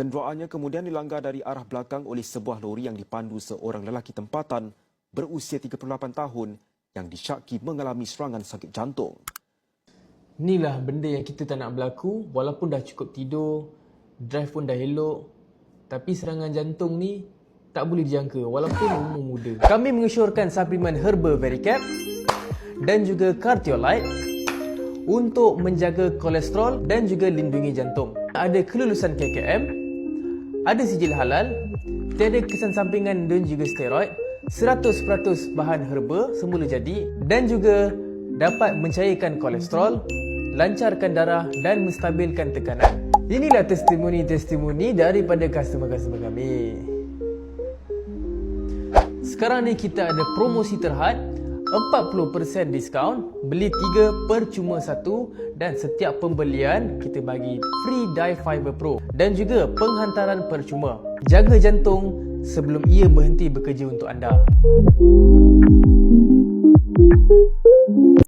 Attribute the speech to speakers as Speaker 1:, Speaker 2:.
Speaker 1: Kenderaannya kemudian dilanggar dari arah belakang oleh sebuah lori yang dipandu seorang lelaki tempatan berusia 38 tahun yang disyaki mengalami serangan sakit jantung.
Speaker 2: Inilah benda yang kita tak nak berlaku walaupun dah cukup tidur, drive pun dah elok. Tapi serangan jantung ni tak boleh dijangka walaupun umur muda. Kami mengesyorkan suplemen Herbal Vericap dan juga Cardiolite untuk menjaga kolesterol dan juga lindungi jantung. Ada kelulusan KKM, ada sijil halal, tiada kesan sampingan dan juga steroid, 100% bahan herba semula jadi dan juga dapat mencairkan kolesterol, lancarkan darah dan menstabilkan tekanan. Inilah testimoni-testimoni daripada customer-customer kami. Sekarang ni kita ada promosi terhad 40% diskaun Beli 3 percuma 1 Dan setiap pembelian kita bagi free Dye Fiber Pro Dan juga penghantaran percuma. Jaga jantung sebelum ia berhenti bekerja untuk anda